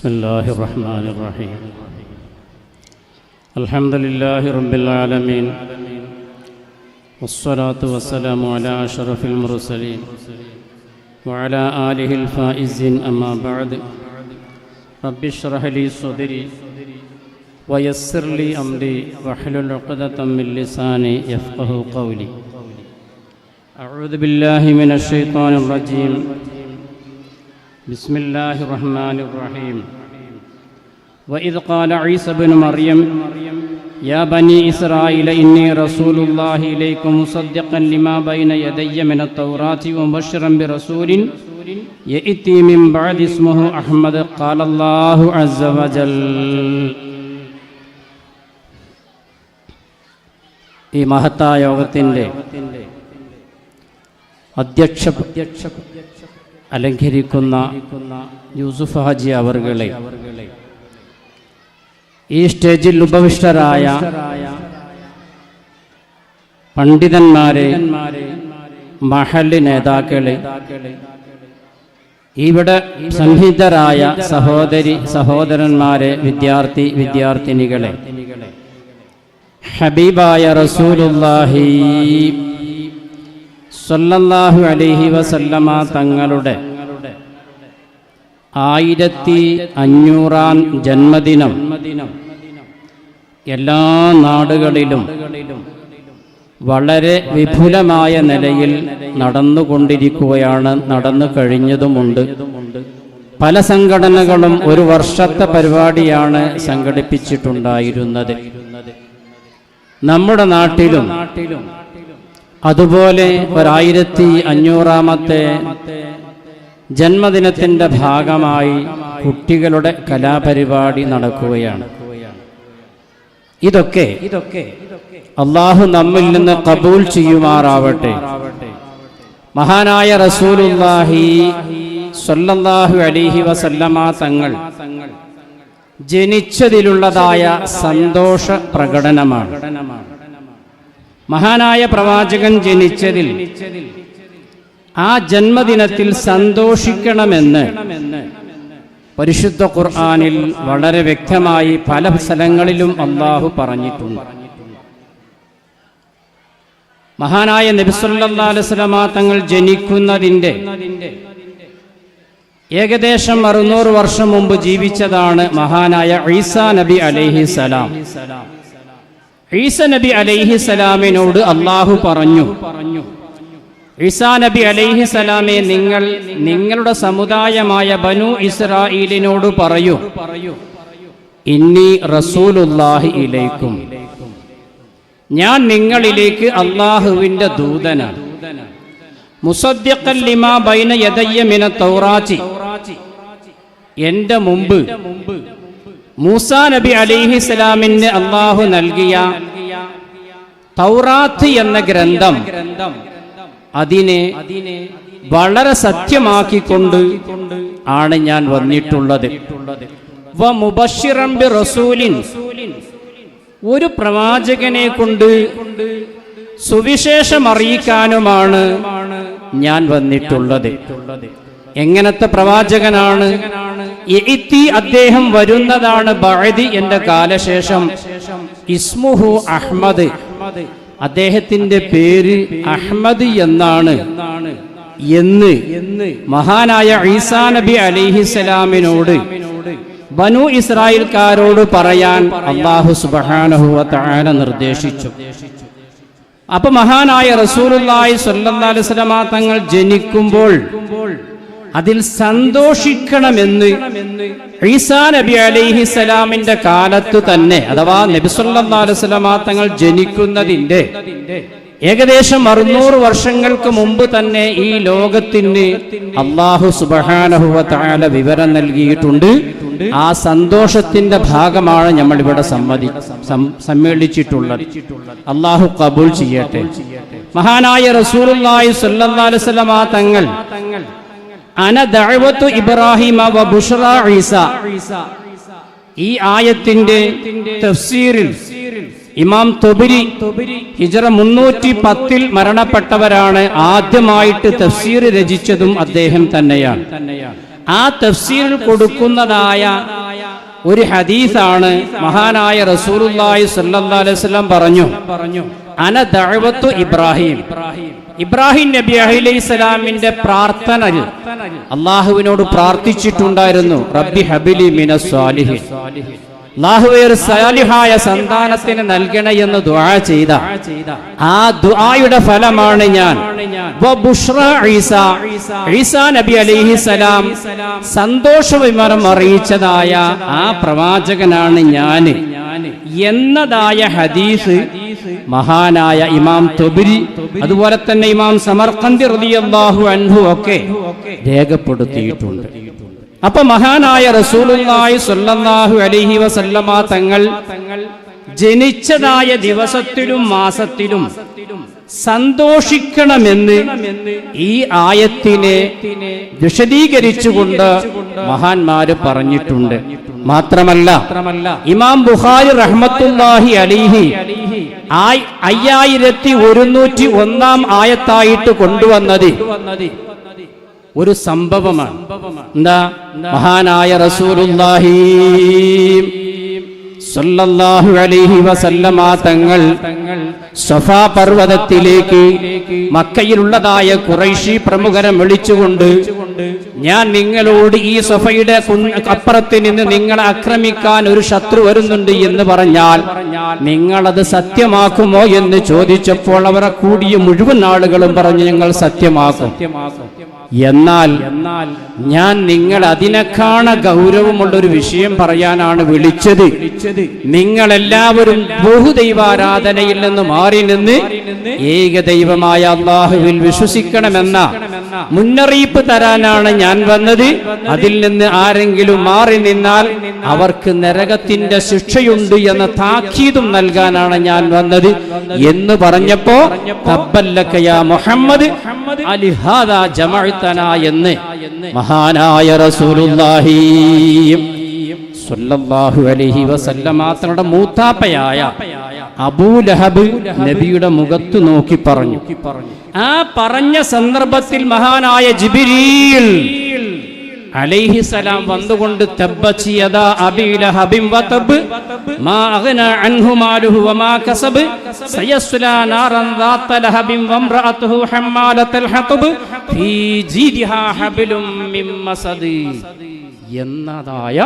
بسم الله الرحمن الرحيم الحمد لله رب العالمين والصلاة والسلام على أشرف المرسلين وعلى آله الفائزين أما بعد رب اشرح لي صدري ويسر لي أمري واحلل عقدة من لساني يفقه قولي أعوذ بالله من الشيطان الرجيم بسم الله الرحمن الرحيم وإذ قال عيسى بن مريم يا بني إسرائيل إني رسول الله إليكم مصدقا لما بين يدي من التوراة ومبشرا برسول يأتي من بعد اسمه أحمد قال الله عز وجل ഈ മഹത്തായ യോഗത്തിൻ്റെ അധ്യക്ഷ അലങ്കരിക്കുന്ന യൂസുഫ് ഹാജി അവർകളെ ഈ സ്റ്റേജിൽ ഉപവിഷ്ടരായ പണ്ഡിതന്മാരെ മഹൽ നേതാക്കളെ ഇവിടെ സംഹിതരായ സഹോദരി സഹോദരന്മാരെ വിദ്യാർത്ഥി വിദ്യാർത്ഥിനികളെ ഹബീബായ റസൂലുല്ലാഹി സല്ലല്ലാഹു അലൈഹി വസല്ലമ തങ്ങളുടെ ആയിരത്തി അഞ്ഞൂറാം ജന്മദിനം എല്ലാ നാടുകളിലും വളരെ വിപുലമായ നിലയിൽ നടന്നുകൊണ്ടിരിക്കുകയാണ് നടന്നു കഴിഞ്ഞതുമുണ്ട്. പല സംഘടനകളും ഒരു വർഷത്തെ പരിപാടിയാണ് സംഘടിപ്പിച്ചിട്ടുണ്ടായിരുന്നത്. നമ്മുടെ നാട്ടിലും അതുപോലെ ഒരായിരത്തി അഞ്ഞൂറാമത്തെ ജന്മദിനത്തിന്റെ ഭാഗമായി കുട്ടികളുടെ കലാപരിപാടി നടക്കുകയാണ്. ഇതൊക്കെ ഇതൊക്കെ അള്ളാഹു നമ്മിൽ നിന്ന് കബൂൽ ചെയ്യുമാറാവട്ടെ. മഹാനായ റസൂലുല്ലാഹി അലിഹി വസല്ലമ തങ്ങൾ ജനിച്ചതിലുള്ളതായ സന്തോഷ പ്രകടനമാണ്. മഹാനായ പ്രവാചകൻ ജനിച്ചതിൽ ആ ജന്മദിനത്തിൽ സന്തോഷിക്കണമെന്ന് പരിശുദ്ധ ഖുർആാനിൽ വളരെ വ്യക്തമായി പല സ്ഥലങ്ങളിലും അള്ളാഹു പറഞ്ഞിട്ടുണ്ട്. മഹാനായ നബിസുല്ലാസ്ലമ തങ്ങൾ ജനിക്കുന്നതിന്റെ ഏകദേശം അറുന്നൂറ് വർഷം മുമ്പ് ജീവിച്ചതാണ് മഹാനായ ഈസാ നബി അലൈഹി സലാം. ഈസ നബി അലൈഹി സലാമിനോട് അള്ളാഹു പറഞ്ഞു പറഞ്ഞു ഈസാ നബി അലൈഹി സലാമെ നിങ്ങൾ നിങ്ങളുടെ സമുദായമായ ബനു ഇസ്രായേലിനോട് പറയൂ. ഇന്നി റസൂലുല്ലാഹി ഇലൈക്കും. ഞാൻ നിങ്ങളിലേക്ക് അള്ളാഹുവിന്റെ ദൂതനാണ്. മുസദ്ദിഖൻ ലിമാ ബൈന എന്റെ മുമ്പ് മൂസാ നബി അലിഹി സ്വലാമിന് അള്ളാഹു നൽകിയ തൗറാത്ത് എന്ന ഗ്രന്ഥം ഗ്രന്ഥം അതിനെ വളരെ സത്യമാക്കിക്കൊണ്ട് ആണ് ഞാൻ വന്നിട്ടുള്ളത്. റസൂലിൻ. ഒരു പ്രവാചകനെ കൊണ്ട് സുവിശേഷം അറിയിക്കാനുമാണ് ഞാൻ വന്നിട്ടുള്ളത്. എങ്ങനത്തെ പ്രവാചകനാണ്? എത്തി അദ്ദേഹം വരുന്നതാണ് ബഴതി എന്റെ കാലശേഷം. ഇസ്മുഹു അഹ്മദ്. അദ്ദേഹത്തിന്റെ പേര് അഹ്മദ് എന്നാണ്. എന്ന് മഹാനായ ഈസാ നബി അലിഹിസലാമിനോട് ബനു ഇസ്രായേൽക്കാരോട് പറയാൻ അള്ളാഹു സുബാനഹുവ താന നിർദ്ദേശിച്ചു. അപ്പൊ മഹാനായ റസൂലുല്ലായി അലൈഹി തങ്ങൾ ജനിക്കുമ്പോൾ അതിൽ സന്തോഷിക്കണമെന്ന് ഈസാ നബി അലൈഹി സ്വലാമിന്റെ കാലത്ത് തന്നെ അഥവാ നബി സല്ലല്ലാഹു അലൈഹി വസല്ലമ തങ്ങൾ ജനിക്കുന്നതിന്റെ ഏകദേശം അറുന്നൂറ് വർഷങ്ങൾക്ക് മുമ്പ് തന്നെ ഈ ലോകത്തിന് അള്ളാഹു സുബഹാനഹുവ വിവരം നൽകിയിട്ടുണ്ട്. ആ സന്തോഷത്തിന്റെ ഭാഗമാണ് നമ്മൾ ഇവിടെ സമ്മതി സമ്മേളിച്ചിട്ടുള്ളത്. അള്ളാഹു കബൂൾ ചെയ്യട്ടെ. മഹാനായ അലൈഹി വസല്ലമ തങ്ങൾ അന ദഅവത്തു ഇബ്രാഹിമ വ ബുഷ്റ ഈസ. ഈ ആയത്തിന്റെ തഫ്സീറിൽ ഇമാം തൊബിരി ഹിജറ മുന്നൂറ്റി പത്തിൽ മരണപ്പെട്ടവരാണ് ആദ്യമായിട്ട് തഫ്സീർ രചിച്ചതും അദ്ദേഹം തന്നെയാണ്. ആ തഫ്സീറിൽ കൊടുക്കുന്നതായ ഒരു ഹദീസാണ് മഹാനായ റസൂലുള്ളാഹി സ്വല്ലല്ലാഹി അലൈഹി വസല്ലം പറഞ്ഞു. പറഞ്ഞു അന ദഅവത്തു ഇബ്രാഹിം ഇബ്രാഹിം. നബി അലൈഹി സ്വലാമിന്റെ പ്രാർത്ഥന അള്ളാഹുവിനോട് പ്രാർത്ഥിച്ചിട്ടുണ്ടായിരുന്നു റബ്ബി ഹബിലി മിന ഒരു സാലിഹായ സന്താനത്തിന് നൽകണേ എന്ന് ദുആ ചെയ്ത. ആ ദുആയുടെ ഫലമാണ് ഞാൻ. ഈസാ. നബി അലൈഹി സലാം സന്തോഷ വിമരം അറിയിച്ചതായ ആ പ്രവാചകനാണ് ഞാൻ എന്നതായ ഹദീസ് മഹാനായ ഇമാം തൊബിരി അതുപോലെ തന്നെ ഇമാം സമർഖന്തി റളിയല്ലാഹു അൻഹു ഒക്കെ രേഖപ്പെടുത്തിയിട്ടുണ്ട്. അപ്പൊ മഹാനായ റസൂലുള്ളാഹി സ്വല്ലല്ലാഹു അലൈഹി വസല്ലമ തങ്ങൾ ജനിച്ചതായ ദിവസത്തിലും മാസത്തിലും സന്തോഷിക്കണമെന്ന് ഈ ആയത്തിനെ വിശദീകരിച്ചുകൊണ്ട് മഹാന്മാര് പറഞ്ഞിട്ടുണ്ട്. മാത്രമല്ല ഇമാം ബുഖാരി റഹ്മത്തുല്ലാഹി അലിഹി ആയി അയ്യായിരത്തി ഒരുന്നൂറ്റി ഒന്നാം ആയത്തായിട്ട് കൊണ്ടുവന്നത് ഒരു സംഭവമാണ്. എന്താ? മഹാനായ റസൂലുള്ളാഹി സല്ലല്ലാഹു അലൈഹി വസല്ലമ തങ്ങൾ സഫാ പർവതത്തിലേക്ക് മക്കയിലുള്ളതായ കുറൈശി പ്രമുഖരെ വിളിച്ചുകൊണ്ട് ഞാൻ നിങ്ങളോട് ഈ സഫയുടെ അപ്പുറത്ത് നിന്ന് നിങ്ങളെ ആക്രമിക്കാൻ ഒരു ശത്രു വരുന്നുണ്ട് എന്ന് പറഞ്ഞാൽ നിങ്ങളത് സത്യമാക്കുമോ? എന്ന് ചോദിച്ചപ്പോൾ അവരെ കൂടിയ മുഴുവൻ ആളുകളും പറഞ്ഞു ഞങ്ങൾ സത്യമാക്കും. എന്നാൽ ഞാൻ നിങ്ങൾ അതിനെക്കാണ ഗൗരവമുള്ള ഒരു വിഷയം പറയാനാണ് വിളിച്ചത്. നിങ്ങൾ എല്ലാവരും ബഹുദൈവാരാധനയിൽ നിന്ന് മാറി നിന്ന് ഏകദൈവമായ അള്ളാഹുവിൽ വിശ്വസിക്കണമെന്ന മുന്നറിയിപ്പ് തരാനാണ് ഞാൻ വന്നത്. അതിൽ നിന്ന് ആരെങ്കിലും മാറി നിന്നാൽ അവർക്ക് നരകത്തിന്റെ ശിക്ഷയുണ്ട് എന്ന താക്കീതും നൽകാനാണ് ഞാൻ വന്നത്. എന്ന് പറഞ്ഞപ്പോ മുഹമ്മദ് എന്ന് മഹാനായ റസൂലുള്ളാഹി അലൈഹി വസല്ലമ മൂത്താപ്പയായ അബൂലഹബ് നബിയുടെ മുഖത്ത് നോക്കി പറഞ്ഞു. ആ പറഞ്ഞ സന്ദർഭത്തിൽ മഹാനായ ജിബിരീൽ അലൈഹിസലാം വന്നുകൊണ്ട് എന്നതായ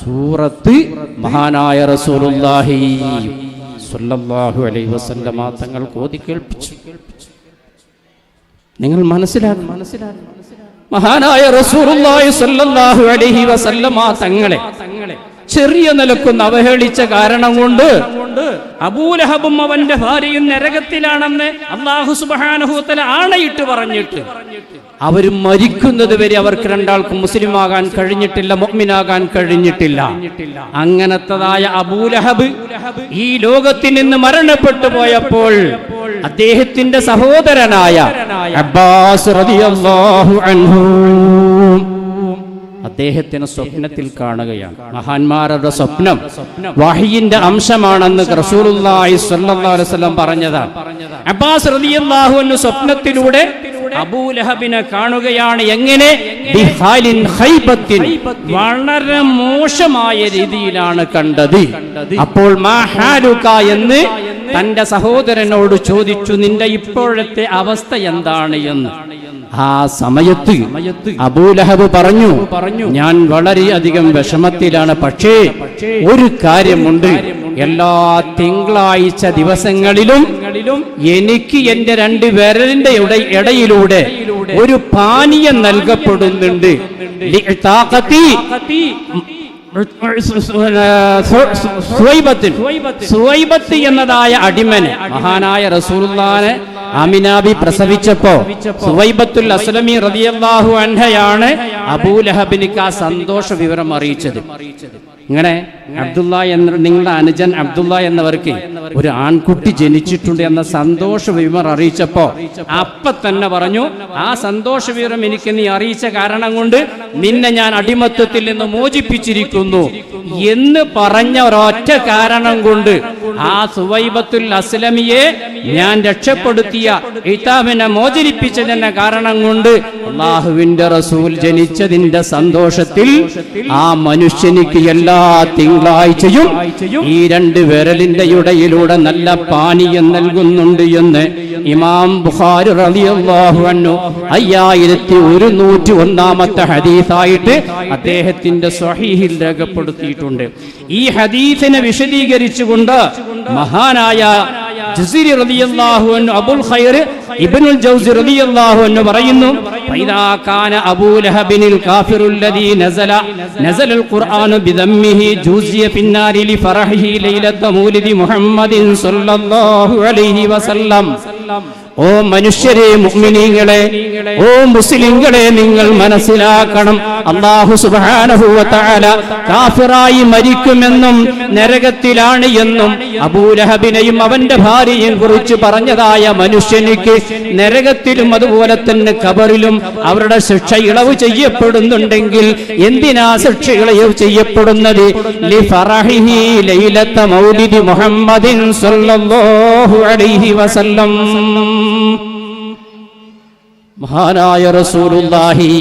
സൂറത്ത് മഹാനായ റസൂലുള്ളാഹി സല്ലല്ലാഹു അലൈഹി വസല്ലമ തങ്ങൾ കോതി കേൾപ്പിച്ചു. നിങ്ങൾ മനസ്സിലാക്കി മനസ്സിലാക്കി മഹാനായ റസൂലുള്ളാഹി സ്വല്ലല്ലാഹു അലൈഹി വസല്ലമ തങ്ങളെ ചെറിയ നിലക്കൊന്ന് അവഹേളിച്ച കാരണം കൊണ്ട് അബൂലഹബും അവന്റെ ഭാര്യയും നരകത്തിലാണെന്ന് അള്ളാഹു സുബാനഹൂത്തല ആണയിട്ട് പറഞ്ഞിട്ട് അവർ മരിക്കുന്നത് വരെ അവർക്ക് രണ്ടാൾക്കും മുസ്ലിം ആകാൻ കഴിഞ്ഞിട്ടില്ല മൊഹ്മിനാകാൻ കഴിഞ്ഞിട്ടില്ല. അങ്ങനത്തതായ അബൂലഹബ് ഈ ലോകത്തിൽ നിന്ന് മരണപ്പെട്ടു പോയപ്പോൾ അദ്ദേഹത്തിന്റെ സഹോദരനായ അബ്ബാസ് റളിയല്ലാഹു അൻഹു. അദ്ദേഹത്തിന് സ്വപ്നത്തിൽ കാണുകയാണ്. മഹാന്മാരുടെ സ്വപ്നം വഹിയിന്റെ അംശമാണെന്ന് റസൂലുള്ളാഹി സ്വല്ലല്ലാഹു അലൈഹി വസല്ലം പറഞ്ഞതാണ് അബ്ബാസ് റളിയല്ലാഹു അൻഹു സ്വപ്നത്തിലൂടെ അബൂലഹബിനെ കാണുകയാണ്. എങ്ങനെ? വളരെ മോശമായ രീതിയിലാണ് കണ്ടത്. അപ്പോൾ എന്ന് തന്റെ സഹോദരനോട് ചോദിച്ചു നിന്റെ ഇപ്പോഴത്തെ അവസ്ഥ എന്താണ് എന്ന്? ആ സമയത്ത് അബൂലഹബ് പറഞ്ഞു പറഞ്ഞു ഞാൻ വളരെയധികം വിഷമത്തിലാണ് പക്ഷേ ഒരു കാര്യമുണ്ട്. എല്ലാ തിങ്കളാഴ്ച ദിവസങ്ങളിലും എനിക്ക് എന്റെ രണ്ട് വിരലിന്റെ ഇട- ഇടയിലൂടെ ഒരു പാനീയം നൽകപ്പെടുന്നുണ്ട്. എന്നതായ അടിമനെ മഹാനായ റസൂലുള്ളാനെ അമിനാബി പ്രസവിച്ചപ്പോ സുവൈബത്തുൽ അസ്ലമി റളിയല്ലാഹു അൻഹയാണ് അബൂലഹബിനിക്ക് ആ സന്തോഷ വിവരം അറിയിച്ചത് അറിയിച്ചത്. ഇങ്ങനെ അബ്ദുള്ള എന്ന നിങ്ങളുടെ അനുജൻ അബ്ദുള്ള എന്നവർക്ക് ഒരു ആൺകുട്ടി ജനിച്ചിട്ടുണ്ട് എന്ന സന്തോഷ വിവരം അറിയിച്ചപ്പോ അപ്പൊ തന്നെ പറഞ്ഞു ആ സന്തോഷ വിവരം എനിക്ക് നീ അറിയിച്ച കാരണം കൊണ്ട് നിന്നെ ഞാൻ അടിമത്വത്തിൽ നിന്ന് മോചിപ്പിച്ചിരിക്കുന്നു. എന്ന് പറഞ്ഞ ഒരൊറ്റ കാരണം കൊണ്ട് ആ സുവൈബത്തുൽ അസ്ലമിയെ ഞാൻ രക്ഷപ്പെടുത്തിയ ഇത്താമിനെ മോചരിപ്പിച്ചതിന്റെ കാരണം കൊണ്ട് അള്ളാഹുവിന്റെ റസൂൽ ജനിച്ചതിന്റെ സന്തോഷത്തിൽ ആ മനുഷ്യനിക്ക് എല്ലാ തിങ്കളാഴ്ചയും ഈ രണ്ട് വിരലിന്റെ ഇടയിലൂടെ നല്ല പാനീയം നൽകുന്നുണ്ട് എന്ന് ഇമാം ബുഖാരി റളിയല്ലാഹു അൻഹു അയ്യായിരത്തി ഒരുന്നൂറ്റി ഒന്നാമത്തെ ഹദീസായിട്ട് അദ്ദേഹത്തിന്റെ സ്വഹീഹിൽ രേഖപ്പെടുത്തിയിട്ടുണ്ട്. ഈ ഹദീസിനെ വിശദീകരിച്ചുകൊണ്ട് മഹാനായ ജസീരി റളിയല്ലാഹു അൻഹു അബുൽ ഖൈർ ഇബ്നുൽ ജൗസി റളിയല്ലാഹു അൻഹു പറയുന്നു ഫൈദാ അബൂ ലഹബിനിൽ കാഫിറുൽ നസല നസല അൽ ഖുർആനു ബിദമ്മിഹി ജൂസിയ ഫിന്നാരി ലിഫറഹിഹി ലൈലത്ത മൗലിദി മുഹമ്മദിൻ സ്വല്ലല്ലാഹു അലൈഹി വസല്ലം. ഓ മനുഷ്യരെ മുഅ്മിനീങ്ങളെ ഓ മുസ്ലിങ്ങളെ നിങ്ങൾ മനസ്സിലാക്കണം. അള്ളാഹു തആല കാഫിറായി മരിക്കുമെന്നും നരകത്തിലാണ് എന്നും അബൂലഹബിനെയും അവന്റെ ഭാര്യയും കുറിച്ച് പറഞ്ഞതായ മനുഷ്യനിക്ക് നരകത്തിലും അതുപോലെ തന്നെ കബറിലും അവരുടെ ശിക്ഷ ഇളവ് ചെയ്യപ്പെടുന്നുണ്ടെങ്കിൽ എന്തിനാ ശിക്ഷ ഇളവ് ചെയ്യപ്പെടുന്നത്? ലൈലത്ത മൗലിദി മുഹമ്മദിൻ സ്വല്ലല്ലാഹു അലൈഹി വസല്ലം. മഹാനായ റസൂലുള്ളാഹി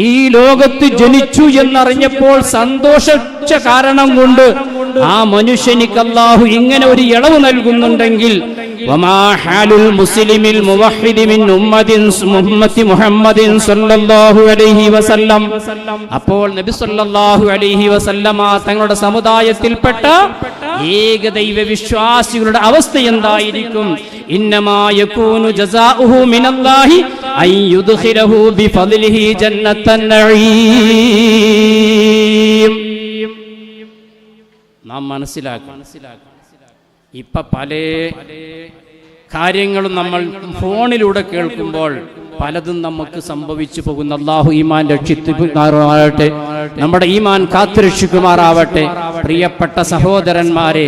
ഈ ലോകത്ത് ജനിച്ചു എന്നറിഞ്ഞപ്പോൾ സന്തോഷിച്ച കാരണം കൊണ്ട് ആ മനുഷ്യനിക്ക് ഇങ്ങനെ ഒരു ഇളവ് നൽകുന്നുണ്ടെങ്കിൽ വമാ ഹാലുൽ മുസ്ലിമിൽ മുവഹ്ഹിദി മിൻ ഉമ്മത്തിൻ ഉമ്മത്തി മുഹമ്മദിൻ സ്വല്ലല്ലാഹു അലൈഹി വസല്ലം. അപ്പോൾ നബി സല്ലല്ലാഹു അലൈഹി വസല്ലമ തങ്ങളുടെ സമുദായത്തിൽപ്പെട്ട ഏകദൈവ വിശ്വാസികളുടെ അവസ്ഥ എന്തായിരിക്കും? ഇന്നമാ യകൂനു ജസാഉഹു മിനല്ലാഹി നഈം. നാം മനസ്സിലാക്കണം. ഇപ്പൊ പല കാര്യങ്ങളും നമ്മൾ ഫോണിലൂടെ കേൾക്കുമ്പോൾ പലതും നമുക്ക് സംഭവിച്ചു പോകുന്ന. അള്ളാഹു ഈമാൻ രക്ഷിക്കുമാറാവട്ടെ നമ്മുടെ ഈമാൻ കാത്തുരക്ഷിക്കുമാറാവട്ടെ. പ്രിയപ്പെട്ട സഹോദരന്മാരെ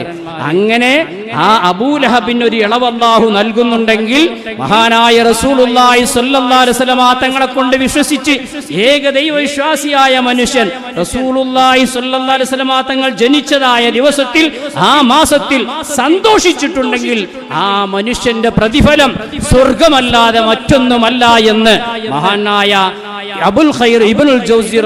അങ്ങനെ ആ അബൂലഹബിന് ഒരു ഇളവ് അള്ളാഹു നൽകുന്നുണ്ടെങ്കിൽ മഹാനായ റസൂലുള്ളാഹി സ്വല്ലല്ലാഹു അലൈഹി വസല്ലം തങ്ങളെ കൊണ്ട് വിശ്വസിച്ച് ഏക ദൈവവിശ്വാസിയായ മനുഷ്യൻ റസൂലുള്ളാഹി സ്വല്ലല്ലാഹു അലൈഹി വസല്ലം തങ്ങൾ ജനിച്ചതായ ദിവസത്തിൽ ആ മാസത്തിൽ സന്തോഷിച്ചിട്ടുണ്ടെങ്കിൽ ആ മനുഷ്യന്റെ പ്രതിഫലം സ്വർഗമല്ലാതെ മറ്റൊന്നുമല്ല എന്ന് മഹാനായ അബുൽ ഖൈർ ഇബ്നുൽ ജൗസി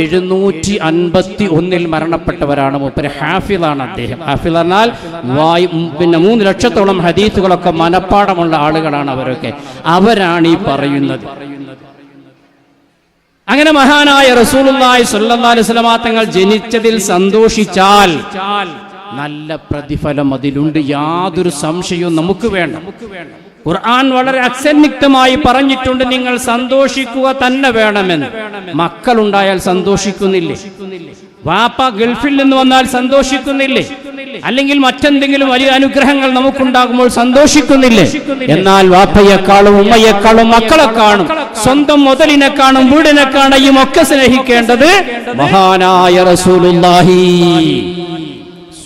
എഴുന്നൂറ്റി അൻപത്തി ഒന്നിൽ മരണപ്പെട്ടവരാണ് മൂപ്പര്. ഹാഫിളാണ് അദ്ദേഹം. ഹാഫിൾ എന്നാൽ വായു പിന്നെ മൂന്ന് ലക്ഷത്തോളം ഹദീസുകളൊക്കെ മനപ്പാടമുള്ള ആളുകളാണ് അവരൊക്കെ. അവരാണ് ഈ പറയുന്നത്. അങ്ങനെ മഹാനായ റസൂലുള്ളാഹി സ്വല്ലല്ലാഹു അലൈഹി വസല്ലം തങ്ങൾ ജനിച്ചതിൽ സന്തോഷിച്ചാൽ നല്ല പ്രതിഫലം അതിലുണ്ട്. യാതൊരു സംശയവും നമുക്ക് വേണ്ട. ഖുർആൻ വളരെ അക്സന്നിഗ്ധമായി പറഞ്ഞിട്ടുണ്ട് നിങ്ങൾ സന്തോഷിക്കുക തന്നെ വേണമെന്ന്. മക്കളുണ്ടായാൽ സന്തോഷിക്കുന്നില്ലേ? വാപ്പ ഗൾഫിൽ നിന്ന് വന്നാൽ സന്തോഷിക്കുന്നില്ലേ? അല്ലെങ്കിൽ മറ്റെന്തെങ്കിലും വലിയ അനുഗ്രഹങ്ങൾ നമുക്കുണ്ടാകുമ്പോൾ സന്തോഷിക്കുന്നില്ലേ? എന്നാൽ വാപ്പയെക്കാളും ഉമ്മയെക്കാളും മക്കളെ കാണും. സ്വന്തം മുതലിനെ കാണും വീടിനെ കാണയും ഒക്കെ സ്നേഹിക്കേണ്ടത് മഹാനായ റസൂലുള്ളാഹി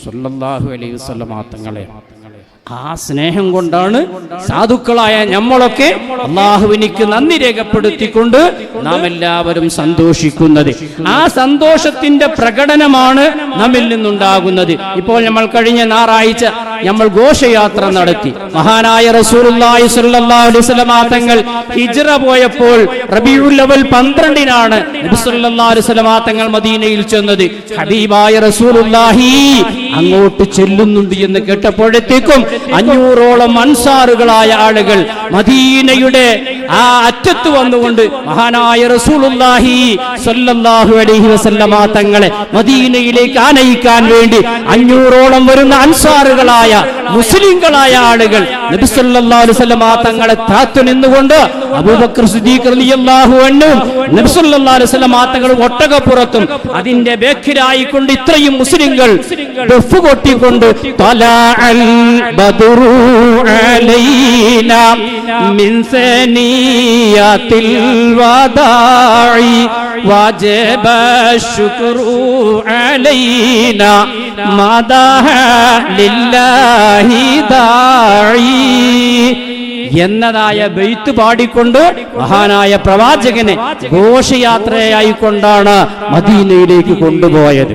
സ്വല്ലല്ലാഹു അലൈഹി വസല്ലമ തങ്ങളെ ആ സ്നേഹം കൊണ്ടാണ് സാധുക്കളായ നമ്മളൊക്കെ അള്ളാഹുവിനിക്ക് നന്ദി രേഖപ്പെടുത്തിക്കൊണ്ട് നാം എല്ലാവരും സന്തോഷിക്കുന്നത്. ആ സന്തോഷത്തിന്റെ പ്രകടനമാണ് നമ്മിൽ നിന്നുണ്ടാകുന്നത്. ഇപ്പോൾ നമ്മൾ കഴിഞ്ഞ ഞായറാഴ്ച നമ്മൾ ഘോഷയാത്ര നടത്തി. മഹാനായ വസല്ലം തങ്ങൾ ഹിജ്റ പോയപ്പോൾ റബീഉൽ അവൽ 12നാണ് നബി സ്വല്ലല്ലാഹു അലൈഹി വസല്ലം തങ്ങൾ മദീനയിൽ ചെന്നത്. ഹബീബായ റസൂലുള്ളാഹി അങ്ങോട്ട് ചെല്ലുന്നുണ്ട് എന്ന് കേട്ടപ്പോഴത്തേക്കും അഞ്ഞൂറോളം അൻസാറുകളായ ആളുകൾ മദീനയുടെ ആ അറ്റത്ത് വന്നുകൊണ്ട് മഹാനായ റസൂലുള്ളാഹി സ്വല്ലല്ലാഹു അലൈഹി വസല്ലമ തങ്ങളെ മദീനയിലേക്ക് ആനയിക്കാൻ വേണ്ടി അഞ്ഞൂറോളം വരുന്ന അൻസാറുകളായ മുസ്ലിങ്ങളായ ആളുകൾ നബി സല്ലല്ലാഹു അലൈഹി വസല്ലമ തങ്ങളെ താത്തു നിന്നുകൊണ്ട് അബൂബക്കർ സിദ്ദീഖ് റളിയല്ലാഹു അൻഹു നബി സല്ലല്ലാഹു അലൈഹി വസല്ലമ തങ്ങളെ ഒട്ടകപ്പുറത്തും അതിന്റെ ബേക്കിലായിക്കൊണ്ട് ഇത്രയും മുസ്ലിങ്ങൾ ഡഫ് കൊട്ടിക്കൊണ്ട് തലഅൽ ബദുറു അലൈന മിൻ സനിയാത്തിൽ വദാഇ വജബ ശുക്രു അലൈന മദഹ ലില്ലാഹി ദായി എന്നതായ ബെയ്ത്ത് പാടിക്കൊണ്ട് മഹാനായ പ്രവാചകനെ ഘോഷയാത്രയായിക്കൊണ്ടാണ് മദീനയിലേക്ക് കൊണ്ടുപോയത്.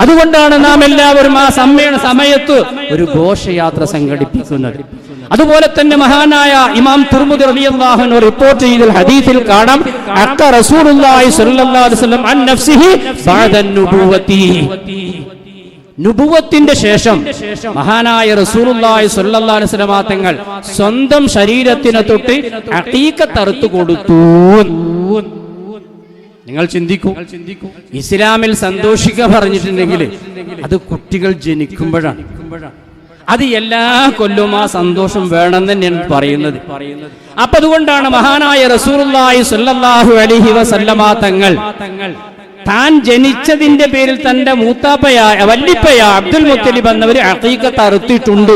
അതുകൊണ്ടാണ് നാം എല്ലാവരും ആ സമ്മേളന സമയത്ത് ഒരു ഘോഷയാത്ര സംഘടിപ്പിക്കുന്നത്. അതുപോലെ തന്നെ മഹാനായ ഇമാം തുർമുദ് റളിയല്ലാഹു റിപ്പോർട്ട് ചെയ്ത ഹദീസിൽ കാണാം അക്ക റസൂലുള്ളാഹി സ്വല്ലല്ലാഹു അലൈഹി വസല്ലം അൻ നഫ്സിഹി ബഅദ നുബുവതി നുബുവത്തിന്റെ ശേഷം മഹാനായ റസൂലുള്ളാഹി സ്വല്ലല്ലാഹു അലൈഹി വസല്ലം തങ്ങൾ സ്വന്തം ശരീരത്തിനെ തൊട്ട് അഖീഖ തറുത്തു കൊടുത്തു നിങ്ങൾ ചിന്തിക്കൂ. ഇസ്ലാമിൽ സന്തോഷിക്കുക പറഞ്ഞിട്ടുണ്ടെങ്കിൽ അത് കുട്ടികൾ ജനിക്കുമ്പോഴാണ്. അത് എല്ലാ കൊല്ലവും ആ സന്തോഷം വേണമെന്ന് തന്നെയാണ് പറയുന്നത്. അപ്പൊ അതുകൊണ്ടാണ് മഹാനായ സ്വല്ലല്ലാഹു അലൈഹി വസല്ലമ തങ്ങൾ താൻ ജനിച്ചതിന്റെ പേരിൽ തന്റെ മൂത്താപ്പയായ വല്ലിപ്പയ അബ്ദുൽ മുത്തലിബ് എന്നവര് അറുത്തിട്ടുണ്ട്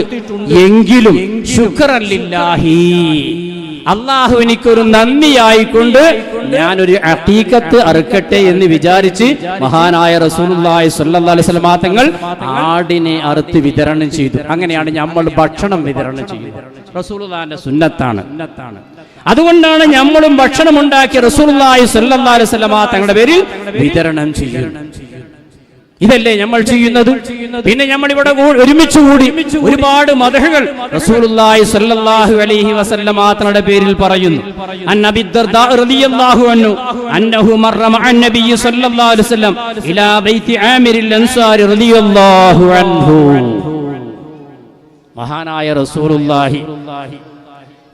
എങ്കിലും ശുക്രല്ലില്ലാഹി. അള്ളാഹു എനിക്കൊരു നന്ദിയായിക്കൊണ്ട് ഞാനൊരു അട്ടീക്കത്ത് അറുക്കട്ടെ എന്ന് വിചാരിച്ച് മഹാനായ റസൂലുള്ളാഹി സ്വല്ലല്ലാഹി അലൈഹി വസല്ലം തങ്ങൾ ആടിനെ അറുത്ത് വിതരണം ചെയ്തു. അങ്ങനെയാണ് നമ്മൾ ഭക്ഷണം വിതരണം ചെയ്യുന്നത്. റസൂലുള്ളാഹിന്റെ സുന്നത്താണ്. അതുകൊണ്ടാണ് നമ്മളും ഭക്ഷണം ഉണ്ടാക്കി റസൂലുള്ളാഹി സ്വല്ലല്ലാഹി അലൈഹി വസല്ലം തങ്ങളുടെ പേരിൽ വിതരണം ചെയ്യുന്നത്. ഇതല്ലേ നമ്മൾ ചെയ്യുന്നത്? പിന്നെ നമ്മൾ ഇവിടെ ഒരുമിച്ച് കൂടി ഒരുപാട് മതഹകൾ റസൂലുള്ളാഹി സ്വല്ലല്ലാഹു അലൈഹി വസല്ലം തങ്ങളുടെ പേരിൽ പറയുന്നു. അൻ അബി ദർദാ റളിയല്ലാഹു അൻഹു അന്നഹു മർറ മഅൻ നബിയ്യി സ്വല്ലല്ലാഹു അലൈഹി വസല്ലം ഇലാ ബൈത്തി ആമിരിൽ അൻസാരി റളിയല്ലാഹു അൻഹു. മഹാനായ റസൂലുള്ളാഹി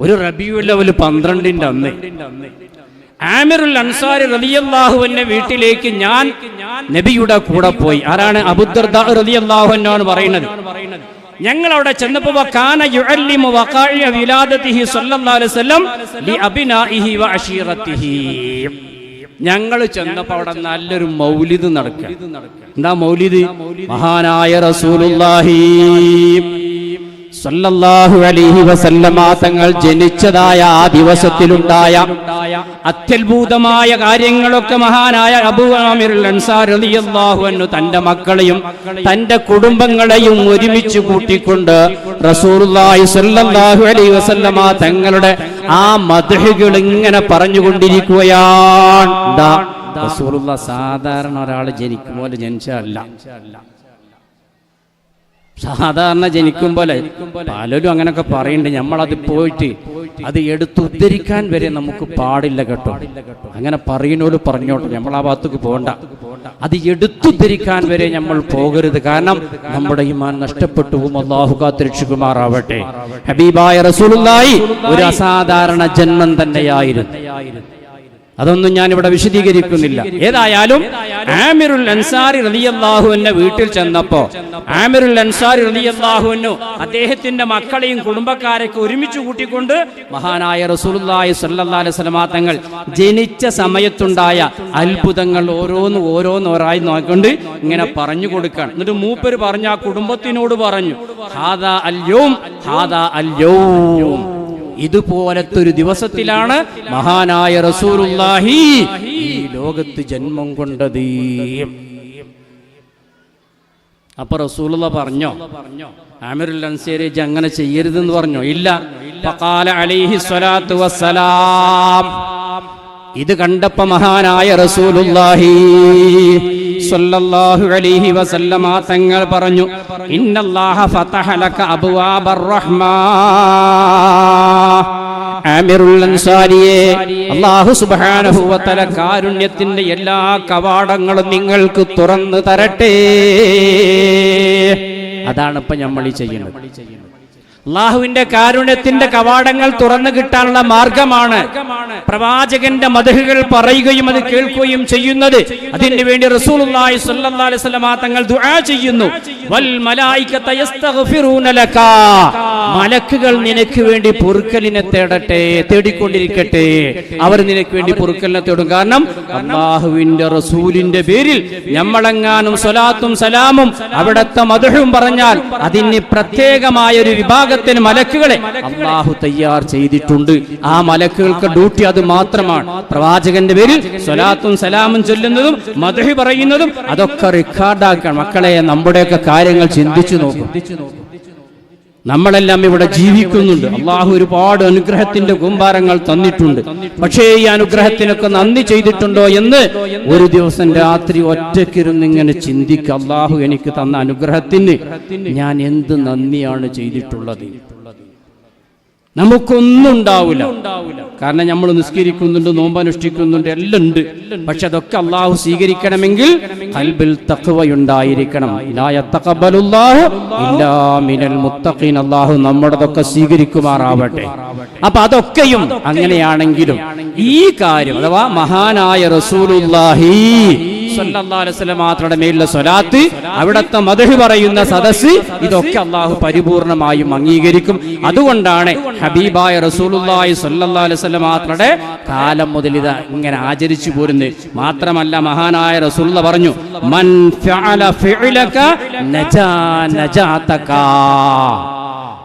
ഒരു റബിയുൽ അവൽ പന്ത്രണ്ടിന്റെ അന്ന് ആമിറുൽ അൻസാരി റളിയല്ലാഹുവിന്റെ വീട്ടിലേക്ക് ഞാൻ നബിയുടെ കൂടെ പോയി. ആരാണ്? അബുദർദ റളിയല്ലാഹു എന്നാണ് പറയുന്നത്. ഞങ്ങൾ അവിടെ ചെന്നപ്പോൾ വകാന യുഅല്ലിമു വഖാഇയ വിലാദതിഹി സ്വല്ലല്ലാഹു അലൈഹി വസല്ലം ലി അബിനാഇഹി വ ഞങ്ങൾ ചെന്നപ്പോൾ അവിടെ നല്ലൊരു മൗലിദ് നടക്കുക എന്താ മൗലിദ്? മഹാനായ റസൂലുള്ളാഹി. സല്ലല്ലാഹു അലൈഹി വസല്ലമ തങ്ങൾ ജനിച്ചതായ ആ ദിവസത്തിലുണ്ടായ അത്യത്ഭുതമായ കാര്യങ്ങളൊക്കെ മഹാനായ അബൂ ആമിർ അൻസാർ റളിയല്ലാഹു അൻഹു തന്റെ മക്കളെയും തന്റെ കുടുംബങ്ങളെയും ഒരുമിച്ച് കൂട്ടിക്കൊണ്ട് റസൂലുള്ളാഹി സല്ലല്ലാഹു അലൈഹി വസല്ലമ തങ്ങളുടെ ആ മദ്ഹുകൾ ഇങ്ങനെ പറഞ്ഞുകൊണ്ടിരിക്കുകയാണ്. സാധാരണ ഒരാൾ ജനിക്കുമ്പോൾ ജനിച്ചല്ല സാധാരണ ജനിക്കും പോലെ പലരും അങ്ങനൊക്കെ പറയുന്നുണ്ട്. നമ്മളത് പോയിട്ട് അത് എടുത്തുദ്ധരിക്കാൻ വരെ നമുക്ക് പാടില്ല കേട്ടോ. അങ്ങനെ പറയുന്നോട് പറഞ്ഞോട്ടെ. നമ്മൾ ആ ഭാഗത്തേക്ക് പോകണ്ട അത് എടുത്തുദ്ധരിക്കാൻ വരെ നമ്മൾ പോകരുത്. കാരണം നമ്മുടെ ഈമാൻ നഷ്ടപ്പെട്ടു അള്ളാഹു കാത്തിരക്ഷിക്കുമാറാവട്ടെ. ഹബീബായ റസൂലുള്ളാഹി ഒരു അസാധാരണ ജന്മം തന്നെയായിരുന്നു. അതൊന്നും ഞാൻ ഇവിടെ വിശദീകരിക്കുന്നില്ല. ഏതായാലും ആമിറുൽ അൻസാരി റളിയല്ലാഹു എന്ന വീട്ടിൽ ചെന്നപ്പോ ആമിറുൽ അൻസാരി റളിയല്ലാഹുവിനു അദ്ദേഹത്തിന്റെ മക്കളെയും കുടുംബക്കാരൊക്കെ ഒരുമിച്ച് കൂട്ടിക്കൊണ്ട് മഹാനായ റസൂലുള്ളാഹി സ്വല്ലല്ലാഹി അലൈഹി വസല്ലം തങ്ങൾ ജനിച്ച സമയത്തുണ്ടായ അത്ഭുതങ്ങൾ ഓരോന്ന് ഓരോന്നോരായി നോക്കിക്കൊണ്ട് ഇങ്ങനെ പറഞ്ഞു കൊടുക്കുകയാണ് എന്നിട്ട് മൂപ്പര് പറഞ്ഞ ആ കുടുംബത്തിനോട് പറഞ്ഞു ഹാദാ അല്യോം ഹാദാ അല്യോം ഇതുപോലത്തെ ഒരു ദിവസത്തിലാണ് മഹാനായ റസൂലുള്ളാഹി ഈ ലോകത്ത് ജന്മം കൊണ്ടത്. അപ്പൊ റസൂലുള്ള പറഞ്ഞോ? ആമിറുൽ അൻസേരി അങ്ങനെ ചെയ്യരുതെന്ന് പറഞ്ഞോ? ഇല്ല. അലൈഹി സ്വലാത്തു വസ്സലാം. ഇത് കണ്ടപ്പോ മഹാനായ റസൂലുല്ലാഹി സല്ലല്ലാഹു അലൈഹി വസല്ലമ തങ്ങൾ പറഞ്ഞു ഇന്നല്ലാഹ ഫതഹ ലക അബ്വാബർ റഹ്മാ ആമിറുൽ അൻസാരിയെ അല്ലാഹു സുബ്ഹാനഹു വ തആല കാരുണ്യത്തിന്റെ എല്ലാ കവാടങ്ങളും നിങ്ങൾക്ക് തുറന്നു തരട്ടെ. അതാണ് ഇപ്പൊ നമ്മൾ ചെയ്യുന്നത്. അള്ളാഹുവിന്റെ കാരുണ്യത്തിന്റെ കവാടങ്ങൾ തുറന്നു കിട്ടാനുള്ള മാർഗമാണ് പ്രവാചകന്റെ മതഹുകൾ പറയുകയും അത് കേൾക്കുകയും ചെയ്യുന്നത്. അതിനു വേണ്ടി വസല്ലമ തങ്ങൾ ദുആ ചെയ്യുന്നു. വൽ മലക്കുകൾ നിനക്ക് വേണ്ടി പൊറുക്കലിനെ തേടട്ടെ തേടിക്കൊണ്ടിരിക്കട്ടെ. അവർ നിനക്ക് വേണ്ടി പൊറുക്കലിനെ തേടും. കാരണം അള്ളാഹുവിന്റെ റസൂലിന്റെ പേരിൽ ഞമ്മളെങ്ങാനും സ്വലാത്തും സലാമും അവിടത്തെ മധുഹും പറഞ്ഞാൽ അതിന് പ്രത്യേകമായ ഒരു വിഭാഗത്തിന് മലക്കുകളെ അള്ളാഹു തയ്യാർ ചെയ്തിട്ടുണ്ട്. ആ മലക്കുകൾക്ക് ഡ്യൂട്ടി അത് മാത്രമാണ്. പ്രവാചകന്റെ പേരിൽ സ്വലാത്തും സലാമും ചൊല്ലുന്നതും മധുഹി പറയുന്നതും അതൊക്കെ റിക്കാർഡാക്കാൻ മക്കളെ നമ്മുടെയൊക്കെ കാര്യങ്ങൾ ചിന്തിച്ചു നോക്കും. നമ്മളെല്ലാം ഇവിടെ ജീവിക്കുന്നുണ്ട്. അള്ളാഹു ഒരുപാട് അനുഗ്രഹത്തിന്റെ കൂമ്പാരങ്ങൾ തന്നിട്ടുണ്ട്. പക്ഷേ ഈ അനുഗ്രഹത്തിനൊക്കെ നന്ദി ചെയ്തിട്ടുണ്ടോ എന്ന് ഒരു ദിവസം രാത്രി ഒറ്റക്കിരുന്ന് ഇങ്ങനെ ചിന്തിക്കുക. അള്ളാഹു എനിക്ക് തന്ന അനുഗ്രഹത്തിന് ഞാൻ എന്ത് നന്ദിയാണ് ചെയ്തിട്ടുള്ളത്? നമുക്കൊന്നും ഉണ്ടാവില്ല കാരണം നമ്മൾ നിസ്കരിക്കുന്നുണ്ട് നോമ്പനുഷ്ഠിക്കുന്നുണ്ട് എല്ലാം ഉണ്ട്. പക്ഷെ അതൊക്കെ അള്ളാഹു സ്വീകരിക്കണമെങ്കിൽ കൽബിൽ തക്കവയുണ്ടായിരിക്കണം അള്ളാഹു നമ്മുടെതൊക്കെ സ്വീകരിക്കുമാറാവട്ടെ. അപ്പൊ അതൊക്കെയും അങ്ങനെയാണെങ്കിലും ഈ കാര്യം അഥവാ മഹാനായ വസല്ലം മാത്രയുടെ മേലുള്ള സ്വലാത്ത് അവിടുത്തെ മധു പറയുന്ന സദസ്സ് ഇതൊക്കെ അള്ളാഹു പരിപൂർണമായും അംഗീകരിക്കും. അതുകൊണ്ടാണ് ഹബീബായ റസൂലുള്ളാഹി സല്ലല്ലാഹു അലൈഹി വസല്ലം മാത്രയുടെ കാലം മുതൽ ഇത് ഇങ്ങനെ ആചരിച്ചു പോരുന്നത് മാത്രമല്ല മഹാനായ റസൂൽ പറഞ്ഞു മൻ ഫഅല ഫിഅലക നജാ നജാതക.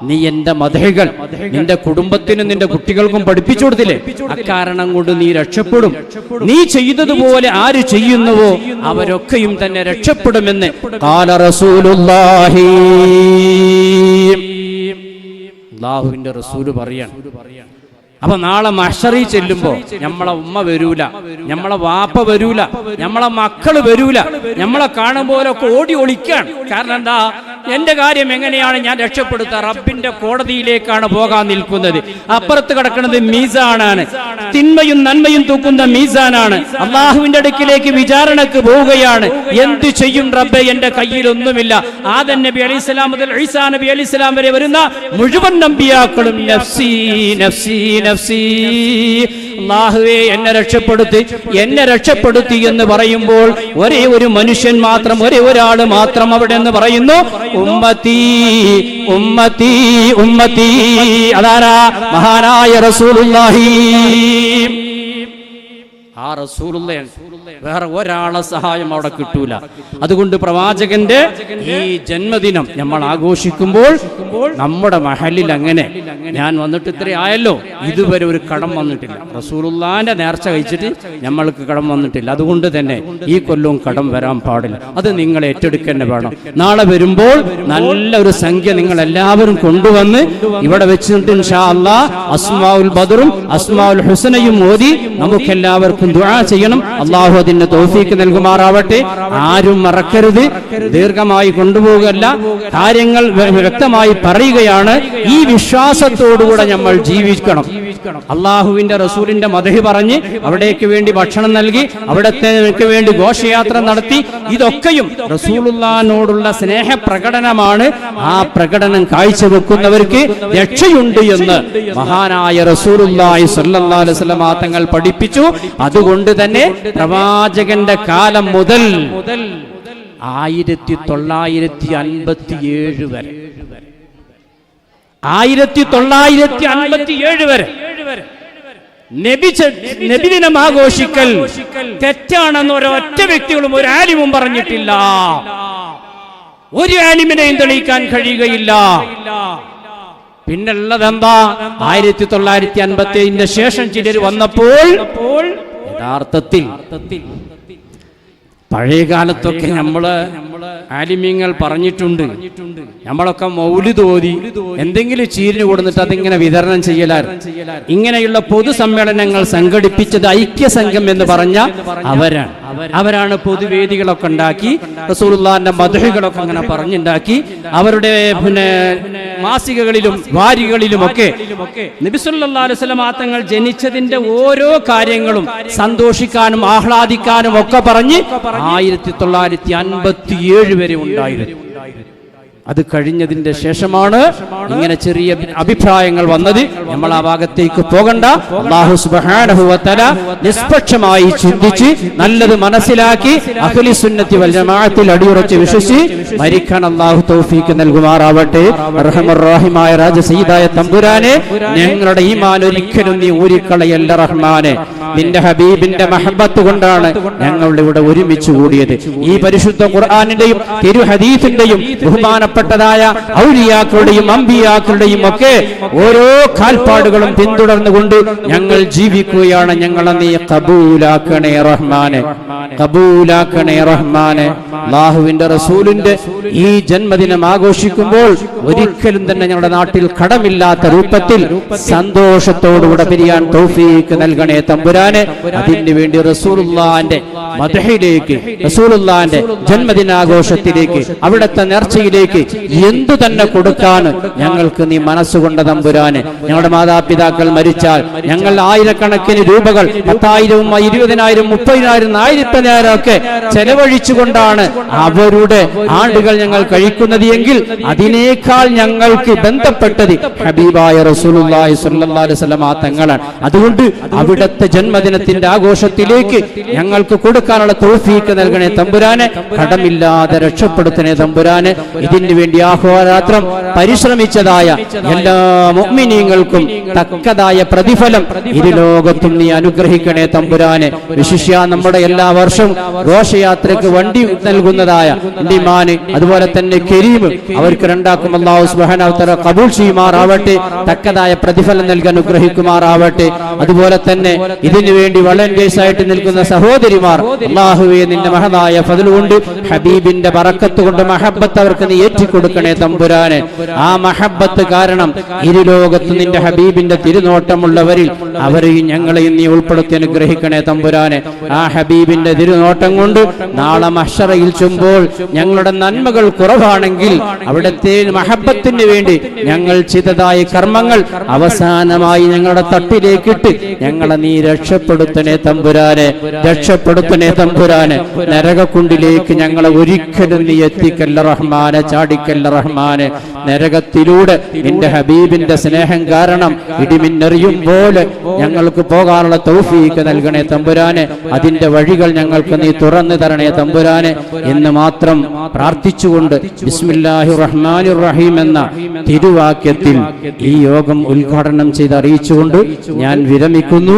നീ എന്റെ മതകൾ നിന്റെ കുടുംബത്തിനും നിന്റെ കുട്ടികൾക്കും പഠിപ്പിച്ചു കൊടുത്തില്ലേ? അക്കാരണം കൊണ്ട് നീ രക്ഷപ്പെടും. നീ ചെയ്തതുപോലെ ആര് ചെയ്യുന്നുവോ അവരൊക്കെയും തന്നെ രക്ഷപ്പെടുമെന്ന് കാല അള്ളാഹുവിന്റെ റസൂൽ പറയാണ്. അപ്പൊ നാളെ മഷറി ചെല്ലുമ്പോ നമ്മളെ ഉമ്മ വരൂല നമ്മളെ വാപ്പ വരൂല നമ്മളെ മക്കൾ വരൂല നമ്മളെ കാണുമ്പോലൊക്കെ ഓടി ഒളിക്കാണ്. കാരണം എന്താ? എന്റെ കാര്യം എങ്ങനെയാണ് ഞാൻ രക്ഷപ്പെടുത്തുക റബ്ബിന്റെ കോടതിയിലേക്കാണ് പോകാൻ നിൽക്കുന്നത്. അപ്പുറത്ത് കിടക്കുന്നത് മീസാനാണ് തിന്മയും നന്മയും തൂക്കുന്ന മീസാനാണ് അള്ളാഹുവിന്റെ അടുക്കിലേക്ക് വിചാരണക്ക് പോവുകയാണ്. എന്തു ചെയ്യും റബ്ബെ? എന്റെ കയ്യിലൊന്നുമില്ല. ആദൻ നബി അലി ഇസ്ലാം മുതൽ ഈസാ നബി അലി ഇസ്ലാം വരെ വരുന്ന മുഴുവൻ നമ്പിയാക്കളും നഫ്സി നഫ്സി നഫ്സി. അള്ളാഹുവേ എന്നെ രക്ഷപ്പെടുത്തി എന്നെ രക്ഷപ്പെടുത്തി എന്ന് പറയുമ്പോൾ ഒരേ ഒരു മനുഷ്യൻ മാത്രം ഒരേ ഒരാൾ മാത്രം അവിടെ എന്ന് പറയുന്നു ഉമ്മത്തി ഉമ്മത്തി ഉമ്മത്തി. അതാരാ? മഹാനായ റസൂലുള്ളാഹി. ആ റസൂലുള്ളയാണ് വേറെ ഒരാളെ സഹായം അവിടെ കിട്ടൂല. അതുകൊണ്ട് പ്രവാചകന്റെ ഈ ജന്മദിനം നമ്മൾ ആഘോഷിക്കുമ്പോൾ നമ്മുടെ മഹലിൽ അങ്ങനെ. ഞാൻ വന്നിട്ട് ഇത്ര ആയല്ലോ. ഇതുവരെ ഒരു കടം വന്നിട്ടില്ല. റസൂലുള്ളാന്റെ നേർച്ച കഴിച്ചിട്ട് നമ്മൾക്ക് കടം വന്നിട്ടില്ല. അതുകൊണ്ട് തന്നെ ഈ കൊല്ലവും കടം വരാൻ പാടില്ല. അത് നിങ്ങൾ ഏറ്റെടുക്കേണ്ട വേണം. നാളെ വരുമ്പോൾ നല്ല ഒരു സംഖ്യ നിങ്ങൾ എല്ലാവരും കൊണ്ടുവന്ന് ഇവിടെ വെച്ചിട്ട് അസ്മാഉൽ ബദറും അസ്മാഉൽ ഹുസനയും ഓതി നമുക്കെല്ലാവർക്കും ദുആ ചെയ്യണം. അള്ളാഹു അതിന് തൗഫീക് നൽകുമാറാവട്ടെ. ആരും മറക്കരുത്. ദീർഘമായി കൊണ്ടുപോകല്ല. കാര്യങ്ങൾ വ്യക്തമായി പറയുകയാണ്. ഈ വിശ്വാസത്തോടുകൂടെ നമ്മൾ ജീവിക്കണം. അള്ളാഹുവിന്റെ റസൂലിന്റെ മതഹി പറഞ്ഞ് അവിടേക്ക് വേണ്ടി ഭക്ഷണം നൽകി അവിടത്തേക്ക് വേണ്ടി ഘോഷയാത്ര നടത്തി ഇതൊക്കെയും റസൂലുള്ളാനോടുള്ള സ്നേഹ പ്രകടനമാണ് ആ പ്രകടനം കാഴ്ചവെക്കുന്നവർക്ക് രക്ഷയുണ്ട് എന്ന് മഹാനായ റസൂലുള്ളാഹി സ്വല്ലല്ലാഹു അലൈഹി തങ്ങൾ പഠിപ്പിച്ചു. അതുകൊണ്ട് തന്നെ പ്രവാചകന്റെ കാലം മുതൽ ആയിരത്തി തൊള്ളായിരത്തി അൻപത്തി ഏഴ് വരെ. ആയിരത്തി തൊള്ളായിരത്തി അൻപത്തി ഏഴ് വരെ. നബിദിനം ആഘോഷിക്കൽ. തെറ്റാണെന്ന് ഒരൊറ്റ വ്യക്തികളും ഒരു ആലിമും പറഞ്ഞിട്ടില്ല. ഒരു ആലിമിനെയും തെളിയിക്കാൻ കഴിയുകയില്ല. പിന്നുള്ളത് എന്താ ആയിരത്തി തൊള്ളായിരത്തി അൻപത്തി ഏഴിന്റെ ശേഷം ചിലർ വന്നപ്പോൾ യഥാർത്ഥത്തിൽ പഴയ കാലത്തൊക്കെ നമ്മൾ ആലിമ്യങ്ങൾ പറഞ്ഞിട്ടുണ്ട്. നമ്മളൊക്കെ മൗലി തോതി എന്തെങ്കിലും ചീരിന് കൊടുത്തിട്ട് അതിങ്ങനെ വിതരണം ചെയ്യലാർ. ഇങ്ങനെയുള്ള പൊതുസമ്മേളനങ്ങൾ സംഘടിപ്പിച്ചത് ഐക്യസംഘം എന്ന് പറഞ്ഞ അവരാണ്. അവരാണ് പൊതുവേദികളൊക്കെ ഉണ്ടാക്കി റസൂലുള്ളാന്റെ മധുഹകളൊക്കെ അങ്ങനെ പറഞ്ഞുണ്ടാക്കി അവരുടെ പിന്നെ മാസികകളിലും വാരികളിലുമൊക്കെ നബിസുല്ലാ നബിസുല്ലാത്തങ്ങൾ ആത്തങ്ങൾ ജനിച്ചതിന്റെ ഓരോ കാര്യങ്ങളും സന്തോഷിക്കാനും ആഹ്ലാദിക്കാനും ഒക്കെ പറഞ്ഞ് ആയിരത്തി തൊള്ളായിരത്തി അൻപത്തി ഏഴ് വരെ ഉണ്ടായിരുന്നു. അത് കഴിഞ്ഞതിന്റെ ശേഷമാണ് ഇങ്ങനെ ചെറിയ അഭിപ്രായങ്ങൾ വന്നത്. നമ്മൾ ആ ഭാഗത്തേക്ക് പോകണ്ട. അള്ളാഹു നിഷ്പക്ഷമായി ചിന്തിച്ച് നല്ലത് മനസ്സിലാക്കി അഖലി സുന്നത്തി വൽ ജമാഅത്തിൽ അടിയുറച്ച് വിശ്വസിച്ച് മരിക്കാൻ അള്ളാഹു തൗഫീക്ക് നൽകുമാറാവട്ടെ. റഹ്മർ റഹീമായ രാജ സയ്യിദായ തമ്പുരാനെ ഞങ്ങളുടെ ഈമാൻ ഒരിക്കലും നീ ഊരിക്കളയല്ല റഹ്മാനെ. നിന്റെ ഹബീബിന്റെ മഹബത്ത് കൊണ്ടാണ് ഞങ്ങൾ ഇവിടെ ഒരുമിച്ച് കൂടിയത്. ഈ പരിശുദ്ധ ഖുർആാനിന്റെയും തിരു ഹദീഫിന്റെയും ബഹുമാനപ്പെട്ടതായ ഔലിയാക്കളുടെയും അമ്പിയാക്കളുടെയും ഒക്കെ ഓരോ കാൽപ്പാടുകളും പിന്തുടർന്നുകൊണ്ട് ഞങ്ങൾ ജീവിക്കുകയാണ്. ഞങ്ങൾ നീ കബൂലാക്കണേ റഹ്മാനെ. കബൂലാക്കണേ റഹ്മാനെ. അള്ളാഹുവിന്റെ റസൂലിന്റെ ഈ ജന്മദിനം ആഘോഷിക്കുമ്പോൾ ഒരിക്കലും തന്നെ ഞങ്ങളുടെ നാട്ടിൽ കടമില്ലാത്ത രൂപത്തിൽ സന്തോഷത്തോടുകൂടെ പിരിയാൻ തൗഫീക്ക് നൽകണേ തമ്പുരാനെ അതിനു വേണ്ടി റസൂലുള്ളാന്റെ മദഹിലേക്ക് റസൂലുള്ളാന്റെ ജന്മദിനാഘോഷത്തിലേക്ക് അവിടുത്തെ നേർച്ചയിലേക്ക് എന്തു തന്നെ കൊടുക്കാൻ ഞങ്ങൾക്ക് നീ മനസ്സുകൊണ്ട തമ്പുരാന് ഞങ്ങളുടെ മാതാപിതാക്കൾ മരിച്ചാൽ ഞങ്ങൾ ആയിരക്കണക്കിന് രൂപകൾ പത്തായിരവും ഇരുപതിനായിരം മുപ്പതിനായിരം ആയിരപ്പതിനായിരം ഒക്കെ ചെലവഴിച്ചുകൊണ്ടാണ് അവരുടെ ആണ്ടുകൾ ഞങ്ങൾ കഴിക്കുന്നത് എങ്കിൽ അതിനേക്കാൾ ഞങ്ങൾക്ക് ബന്ധപ്പെട്ടത് ഹബീബായ റസൂലുള്ളാഹി സ്വല്ലല്ലാഹി അലൈഹി വസല്ലം തങ്ങളാണ്. അതുകൊണ്ട് അവിടുത്തെ ജന്മദിനത്തിന്റെ ആഘോഷത്തിലേക്ക് ഞങ്ങൾക്ക് കൊടുക്കാനുള്ള തോഫീക്ക് നൽകണേ തമ്പുരാനെ. കടമില്ലാതെ രക്ഷപ്പെടുത്തണേ തമ്പുരാനെ. ഇതിനു വേണ്ടി ആഹ്വാരാത്രം പരിശ്രമിച്ചതായ എല്ലാ മുഅ്മിനീങ്ങൾക്കും തക്കതായ പ്രതിഫലം ഇരു ലോകത്തും നീ അനുഗ്രഹിക്കണേ തമ്പുരാനെ. വിശിഷ്യ നമ്മുടെ എല്ലാ വർഷവും ഘോഷയാത്രയ്ക്ക് വണ്ടി നൽകുന്നതായ ഡിമാന് അതുപോലെ തന്നെ കരീം അവർക്ക് രണ്ടാക്കും അള്ളാഹു സുബ്ഹാനഹു കബൂൾ ചെയ്യുമാറാവട്ടെ. തക്കതായ പ്രതിഫലം നൽകി അനുഗ്രഹിക്കുമാറാവട്ടെ. അതുപോലെ തന്നെ ഇതിനു വേണ്ടി വളണ്ടിയേഴ്സ് ആയിട്ട് നിൽക്കുന്ന സഹോദരിമാർ അള്ളാഹുവെ നിന്റെ മഹതായ ഫതിലുകൊണ്ട് ഹബീബിന്റെ ബറക്കത്ത് കൊണ്ട് മഹബത്ത് അവർക്ക് നീ ഏറ്റിക്കൊടുക്കണേ തമ്പുരാന്. ആ മഹബത്ത് കാരണം ഇരുലോകത്ത് നിന്റെ ഹബീബിന്റെ തിരുനോട്ടമുള്ളവരിൽ അവരെയും ഞങ്ങളെയും നീ ഉൾപ്പെടുത്തി അനുഗ്രഹിക്കണേ തമ്പുരാന്. ആ ഹബീബിന്റെ തിരുനോട്ടം കൊണ്ട് നാളെ മഷറയിൽ ചുമ്പോൾ ഞങ്ങളുടെ നന്മകൾ കുറവാണെങ്കിൽ അവിടുത്തെ മഹബത്തിന് വേണ്ടി ഞങ്ങൾ ചെയ്തതായ കർമ്മങ്ങൾ അവസാനമായി ഞങ്ങളുടെ തട്ടിലേക്കിട്ട് ഞങ്ങളെ നീ രക്ഷപ്പെടുത്തണേ തമ്പുരാനെ രക്ഷപ്പെടുത്തണേ തമ്പുരാനെ. നരകക്കുണ്ടിലേക്ക് ഞങ്ങളെ ഒരിക്കലും നീ എത്തിക്കല്ല റഹ്മാനെ ചാടിക്കല്ല റഹ്മാനെ. നരകത്തിലൂടെ നിന്റെ ഹബീബിന്റെ സ്നേഹം കാരണം ഇടിമിന്നറിയും പോലെ ഞങ്ങൾക്ക് പോകാനുള്ള തൗഫീക്ക് നൽകണേ തമ്പുരാനെ. അതിന്റെ വഴികൾ ഞങ്ങൾക്ക് നീ തുറന്നു തരണേ തമ്പുരാനെ. എന്ന് മാത്രം പ്രാർത്ഥിച്ചുകൊണ്ട് ബിസ്മില്ലാഹി റഹ്മാനി റഹീം എന്ന തിരുവാക്യത്തിൽ ഈ യോഗം ഉദ്ഘാടനം ചെയ്ത് അറിയിച്ചുകൊണ്ട് ഞാൻ വിരമിക്കുന്നു.